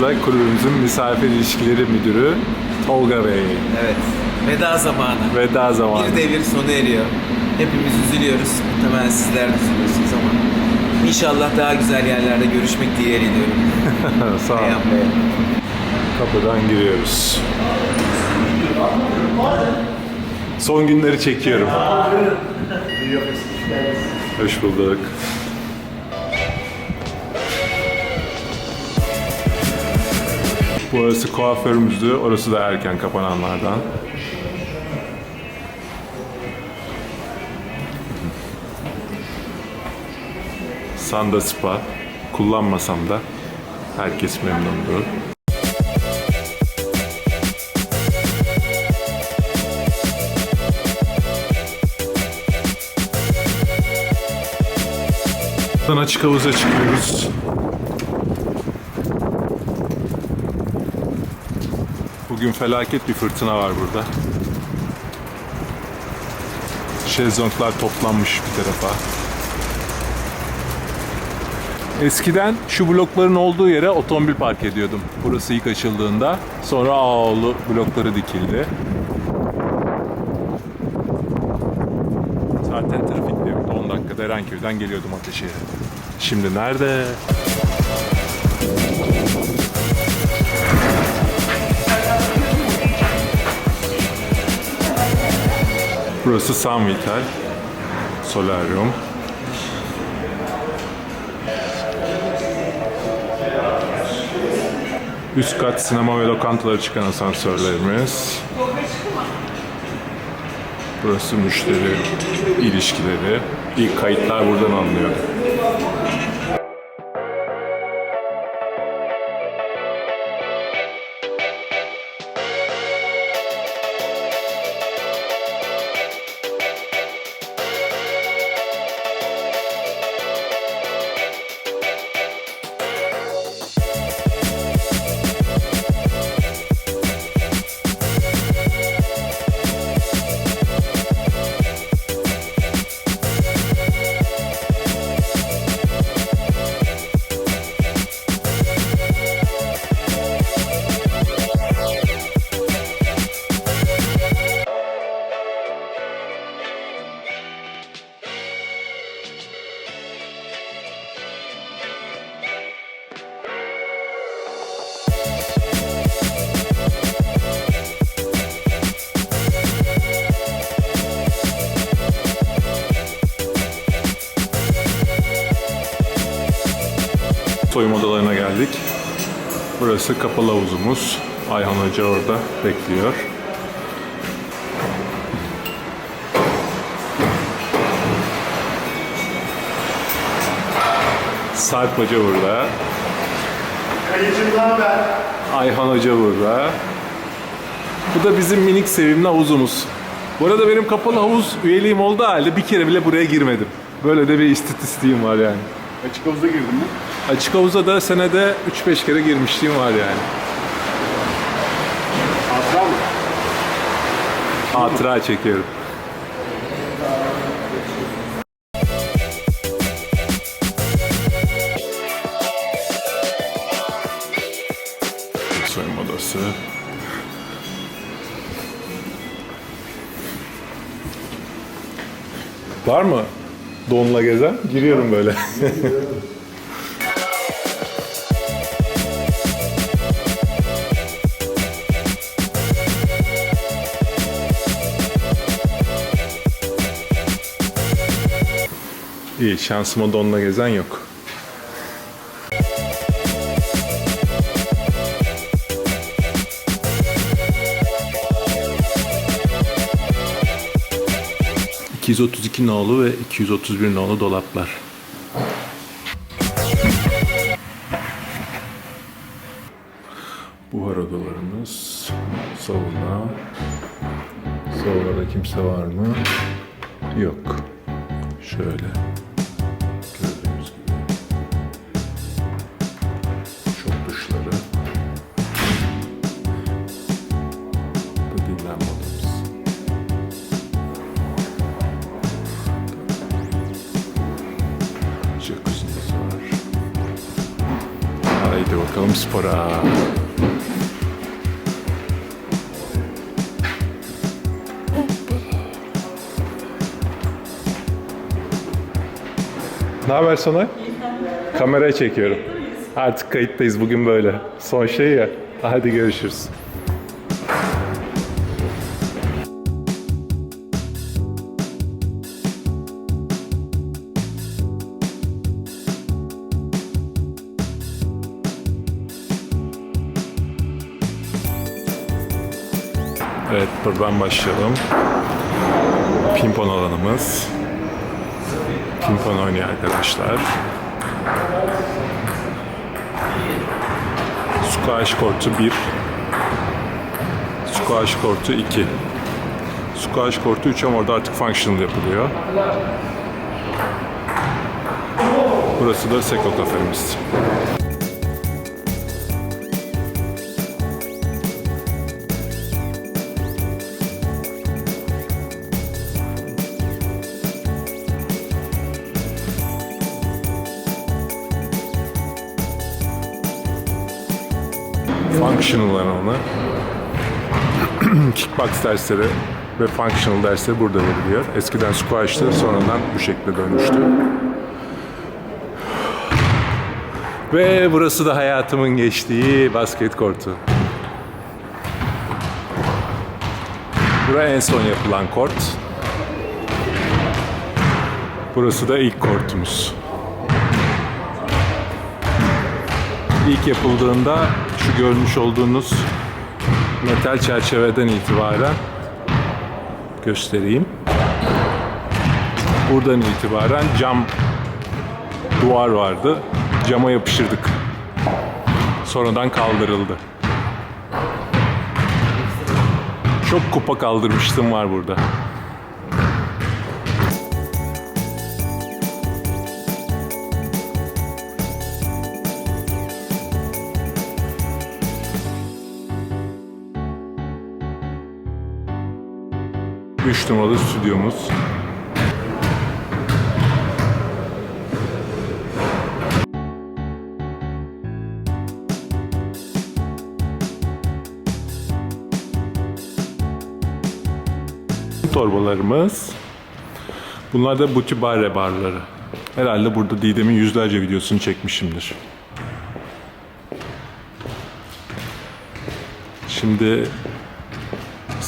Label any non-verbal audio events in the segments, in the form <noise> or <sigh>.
karşınızda kulübümüzün misafir ilişkileri müdürü Tolga Bey. Evet. Veda zamanı. Veda zamanı. Bir devir sona eriyor. Hepimiz üzülüyoruz. Muhtemelen sizler de üzülüyorsunuz ama inşallah daha güzel yerlerde görüşmek dileğiyle diyorum. <laughs> Sağ ol. Reyhan Bey. Kapıdan giriyoruz. Son günleri çekiyorum. Hoş bulduk. Burası kuaförümüzdü. Orası da erken kapananlardan. Sanda Spa. Kullanmasam da herkes memnundu. Buradan açık havuza çıkıyoruz. Bugün felaket bir fırtına var burada. Şezlonglar toplanmış bir tarafa. Eskiden şu blokların olduğu yere otomobil park ediyordum. Burası ilk açıldığında. Sonra Ağoğlu blokları dikildi. Zaten trafikte yoktu. 10 dakikada Erenköy'den geliyordum Ateşehir'e. Şimdi nerede? Burası Sun Vital. Solaryum. Üst kat sinema ve lokantalara çıkan asansörlerimiz. Burası müşteri ilişkileri. İlk kayıtlar buradan alınıyor. Burası kapalı havuzumuz. Ayhan Hoca orada bekliyor. Sarp Hoca burada. Kayıcım haber? Ayhan Hoca burada. Bu da bizim minik sevimli havuzumuz. Bu arada benim kapalı havuz üyeliğim olduğu halde bir kere bile buraya girmedim. Böyle de bir istatistiğim var yani. Açık havuza girdin mi? Açık havuza da senede 3-5 kere girmişliğim var yani. Hatıra mı? Hatıra çekiyorum. Soyunma odası. Var mı donla gezen? Giriyorum böyle. İyi şansıma donla gezen yok. ...232 nolu ve 231 nolu dolaplar. Buhar odalarımız, sauna. Saunada kimse var mı? yok. Şöyle Spora. Ne haber Sonay? Kameraya çekiyorum. Artık kayıttayız bugün böyle. Son şey ya. Hadi görüşürüz. Buradan başlayalım. Pimpon alanımız. Pimpon oynuyor arkadaşlar. Squash kortu 1. Squash kortu 2. Squash kortu 3 ama orada artık functional yapılıyor. Burası da Seko kafemiz. Kickbox dersleri ve functional dersleri burada veriliyor. Eskiden squash'tı, sonradan bu şekilde dönmüştü. Ve burası da hayatımın geçtiği basket kortu. Buraya en son yapılan kort. Burası da ilk kortumuz. İlk yapıldığında şu görmüş olduğunuz metal çerçeveden itibaren göstereyim. Buradan itibaren cam duvar vardı. Cama yapıştırdık. Sonradan kaldırıldı. Çok kupa kaldırmıştım var burada. Üç numaralı stüdyomuz. torbalarımız. Bunlar da butibare barları. Herhalde burada Didem'in yüzlerce videosunu çekmişimdir. Şimdi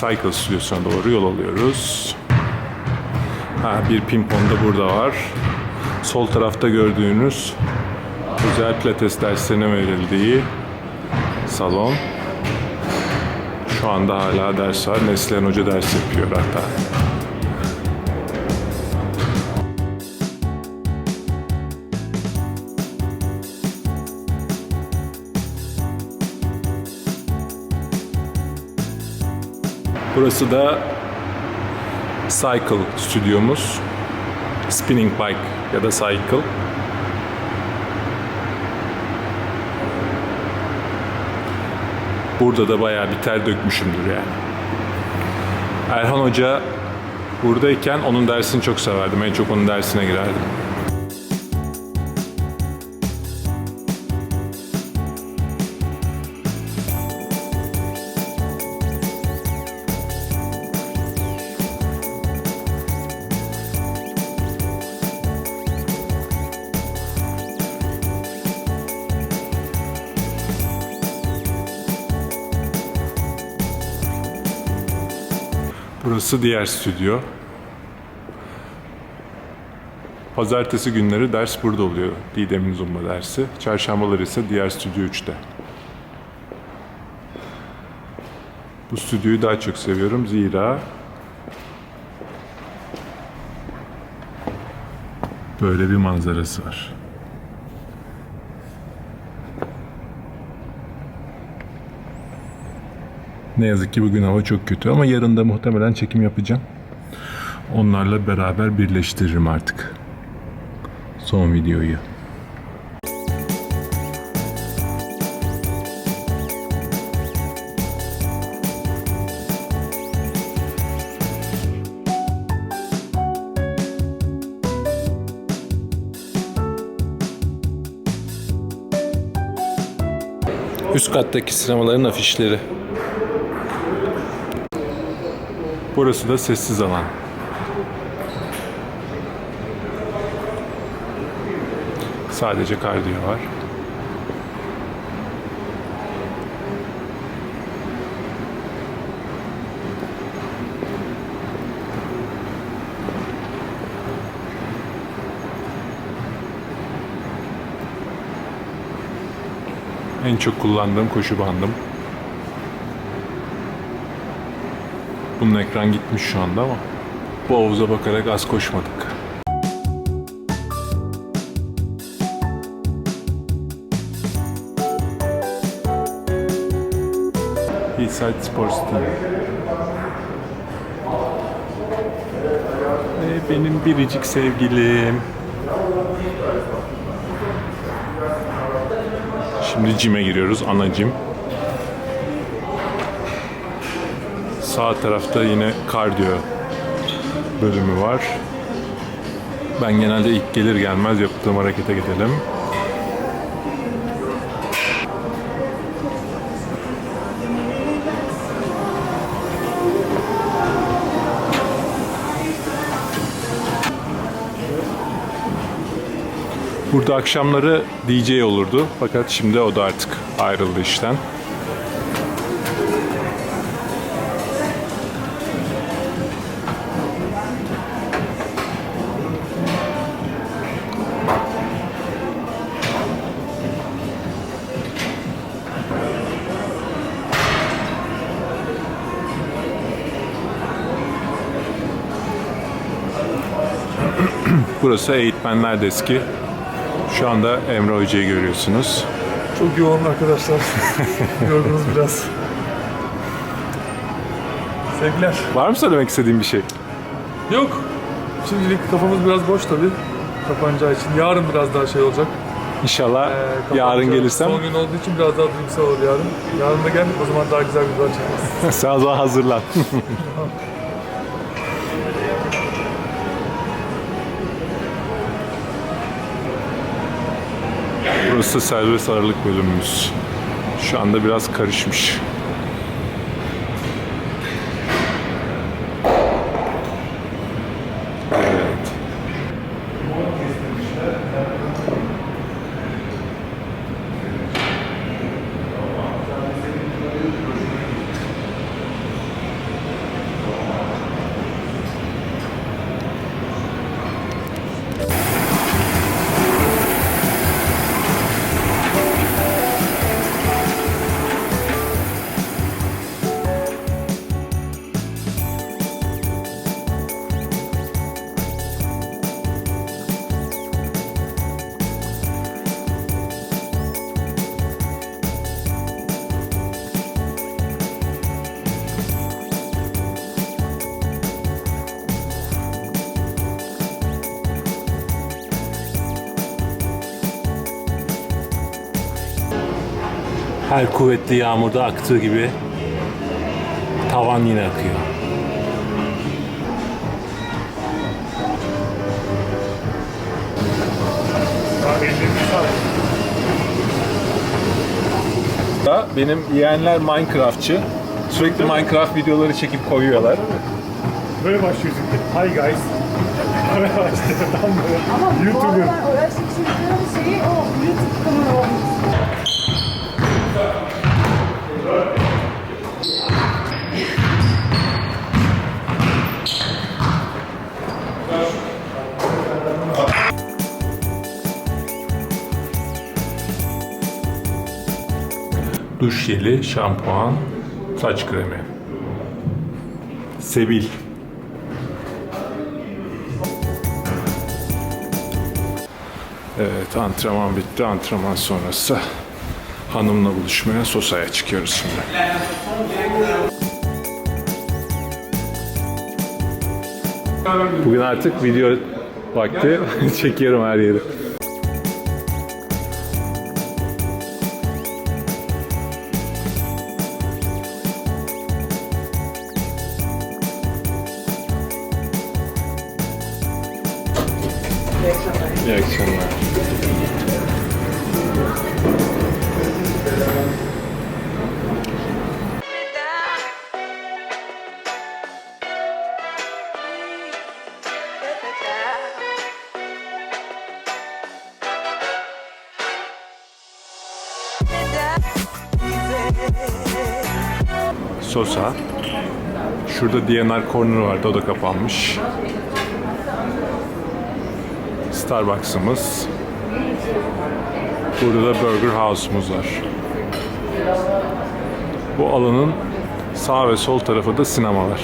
Cycle stüdyosuna doğru yol alıyoruz. Ha, bir pimpon da burada var. Sol tarafta gördüğünüz güzel pilates derslerine verildiği salon. Şu anda hala ders var. Neslihan Hoca ders yapıyor hatta. Burası da Cycle stüdyomuz. Spinning bike ya da cycle. Burada da bayağı bir ter dökmüşümdür yani. Erhan Hoca buradayken onun dersini çok severdim. En çok onun dersine girerdim. Burası diğer stüdyo. Pazartesi günleri ders burada oluyor. Didem'in Zumba dersi. Çarşambaları ise diğer stüdyo 3'te. Bu stüdyoyu daha çok seviyorum zira böyle bir manzarası var. Ne yazık ki bugün hava çok kötü ama yarın da muhtemelen çekim yapacağım. onlarla beraber birleştiririm artık. Son videoyu. Üst kattaki sinemaların afişleri. Burası da sessiz alan. Sadece kardiyo var. En çok kullandığım koşu bandım. Bunun ekran gitmiş şu anda ama bu havuza bakarak az koşmadık. Hillside Sports Team. Ve benim biricik sevgilim. Şimdi cime giriyoruz, ana cim. Sağ tarafta yine kardiyo bölümü var. Ben genelde ilk gelir gelmez yaptığım harekete gidelim. Burada akşamları DJ olurdu fakat şimdi o da artık ayrıldı işten. Burası eğitmenler deski. Şu anda Emre Hoca'yı görüyorsunuz. Çok yoğun arkadaşlar. <laughs> Gördünüz biraz. Sevgiler. Var mı söylemek istediğin bir şey? Yok. Şimdilik kafamız biraz boş tabii. Kapanacağı için. Yarın biraz daha şey olacak. İnşallah Ee, yarın gelirsem Son gün olduğu için biraz daha duygusal olur yarın. Yarın da geldik o zaman daha güzel videolar çekeriz. <laughs> sen o zaman hazırlan. <laughs> Burası serbest ağırlık bölümümüz. Şu anda biraz karışmış. Her kuvvetli yağmurda aktığı gibi tavan yine akıyor. Da benim yeğenler Minecraftçı. Sürekli Minecraft videoları çekip koyuyorlar. Böyle başlıyorsun. Hi guys. <laughs> Böyle başlıyor. Tam böyle. Ama bu YouTuber. Jeli, şampuan, saç kremi. Sebil. Evet antrenman bitti. Antrenman sonrası hanımla buluşmaya Sosa'ya çıkıyoruz şimdi. Bugün artık video vakti <laughs> çekiyorum her yeri. Şurada DNR Corner vardı, o da kapanmış. Starbucks'ımız. Burada da Burger House'umuz var. Bu alanın sağ ve sol tarafı da sinemalar.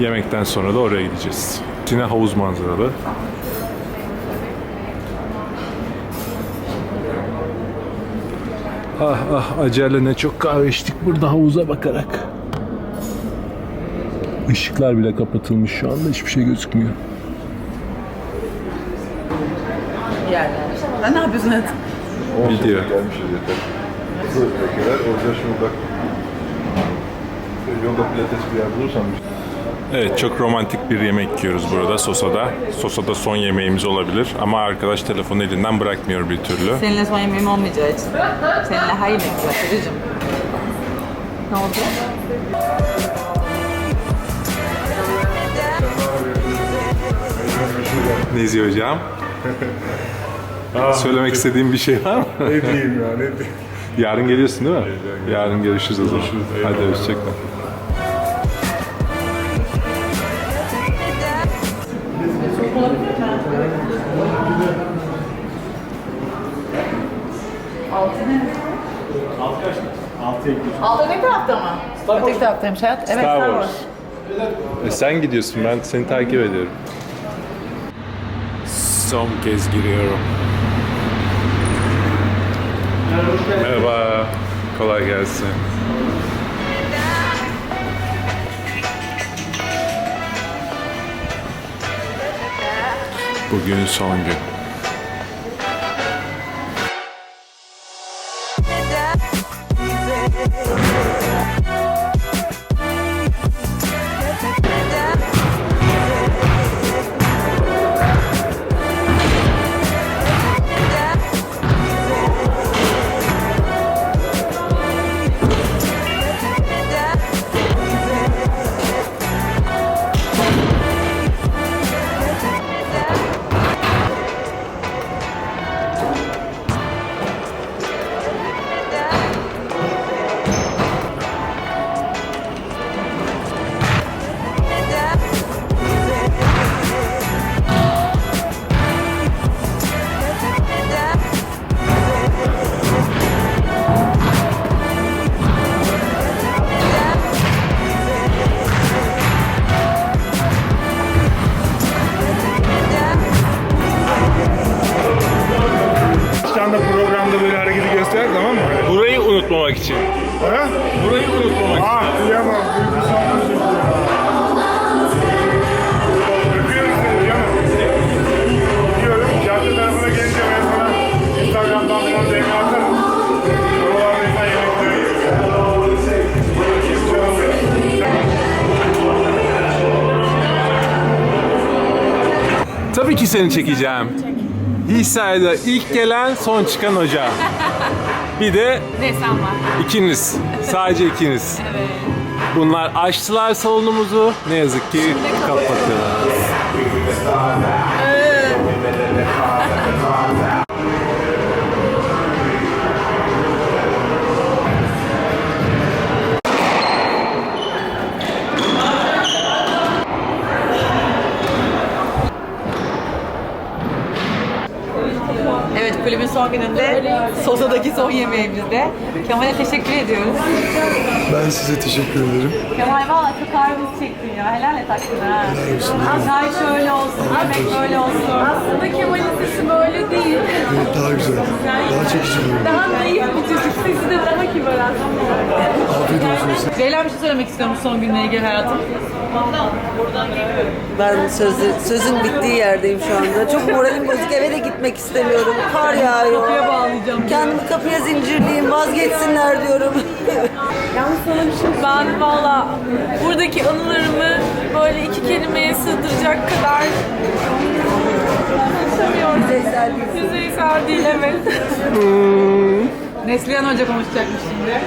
Yemekten sonra da oraya gideceğiz. Yine havuz manzaralı. Ah ah acele ne çok kahve içtik burada havuza bakarak. Işıklar bile kapatılmış şu anda hiçbir şey gözükmüyor. Sen ne yapıyorsun hayatım? Video. Gelmişiz yeter. Fırındakiler orada şimdi bak. Yolda pilates bir yer bulursam Evet çok romantik bir yemek yiyoruz burada Sosa'da. Sosa'da son yemeğimiz olabilir ama arkadaş telefonu elinden bırakmıyor bir türlü. Seninle son yemeğim olmayacağı için. Seninle hayır yapacak Karıcığım. Ne oldu? Ne izliyor hocam? Söylemek istediğim bir şey var mı? Ne diyeyim ya ne diyeyim. Yarın geliyorsun değil mi? Yarın görüşürüz o zaman. Hadi hoşçakal. Altı öteki tarafta mı? Öteki taraftaymış hayat. Evet Star. Wars. E sen gidiyorsun ben seni takip ediyorum. Son kez giriyorum. Merhaba. Kolay gelsin. Bugün son gün. Seni çekeceğim. Hisar'da ilk gelen son çıkan hoca. Bir de Desem var. ikiniz. Sadece ikiniz. Bunlar açtılar salonumuzu. Ne yazık ki kapatıyorlar. Son gününde Sosa'daki son yemeğimizde. Kemal'e teşekkür ediyoruz. Ben size teşekkür ederim. Kemal valla çok ağır bir çektin ya. Helal et hakkını ha. Çay şöyle olsun, yemek böyle olsun. Aslında Kemal'in sesi böyle değil. Daha güzel. Daha çekici oluyor. Daha naif bir çocuk. Sesi de daha kibar aslında. Afiyet olsun. Ceylan bir şey söylemek istiyorum son günle ilgili hayatım. Ben sözü, sözün bittiği yerdeyim şu anda. Çok moralim bozuk. Eve de gitmek istemiyorum. Kar yağıyor. Kapıya bağlayacağım. Kendimi kapıya zincirleyeyim. Vazgeçsinler diyorum. <laughs> Ben valla buradaki anılarımı böyle iki kelimeye sığdıracak kadar konuşamıyorum. Yüzeysel değil. Yüzeysel değil evet. Neslihan Hoca konuşacakmış şimdi.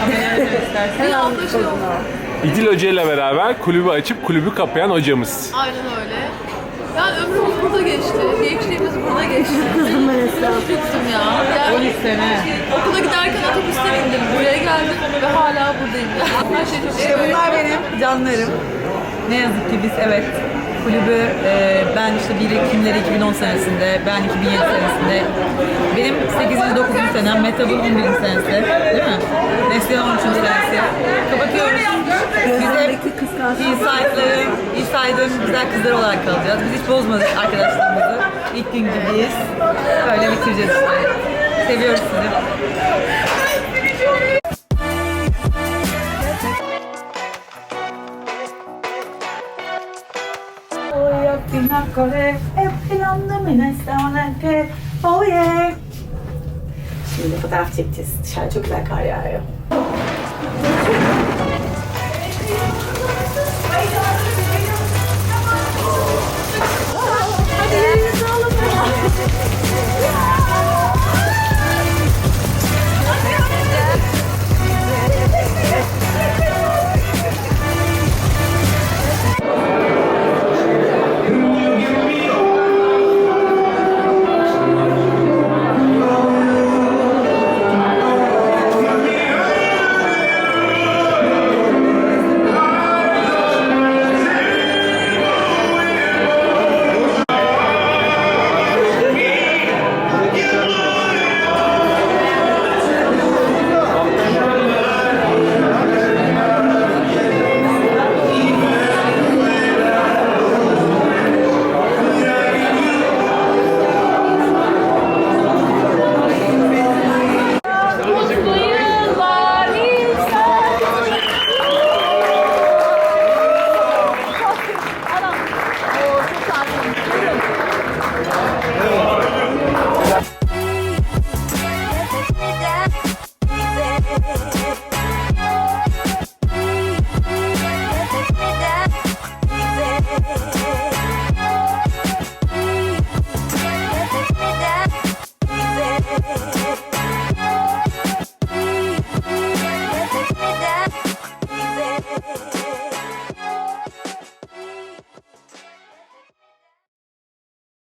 Kameraya <laughs> açmak istersen. Bir şey oldu. İdil Hoca ile beraber kulübü açıp kulübü kapayan hocamız. Aynen öyle. Yani ömrümüz burada geçti. Gençliğimiz burada geçti. <laughs> Kızdım ben Esra. Çocuktum ya. Yani 13 sene. okula giderken otobüsten indim. Buraya geldim ve hala buradayım. Her şey çok İşte bunlar benim canlarım. Ne yazık ki biz evet kulübü e, ben işte 1 Ekimleri 2010 senesinde, ben 2007 senesinde, benim 8. 9. senem, Metab'ın 11. senesi, değil mi? Neslihan 13. senesi. Kapatıyoruz. Biz hep. Eastside'ların, Eastside'ın güzel kızları olarak kalacağız. Biz hiç bozmadık arkadaşlarımızı. İlk gün gibiyiz. Böyle bitireceğiz işte. Seviyoruz sizi. kore, epilanlı minestrone, oh yeah. Şimdi fotoğraf çekeceğiz. Dışarı çok güzel kar yağıyor. Hadi elinizi alın.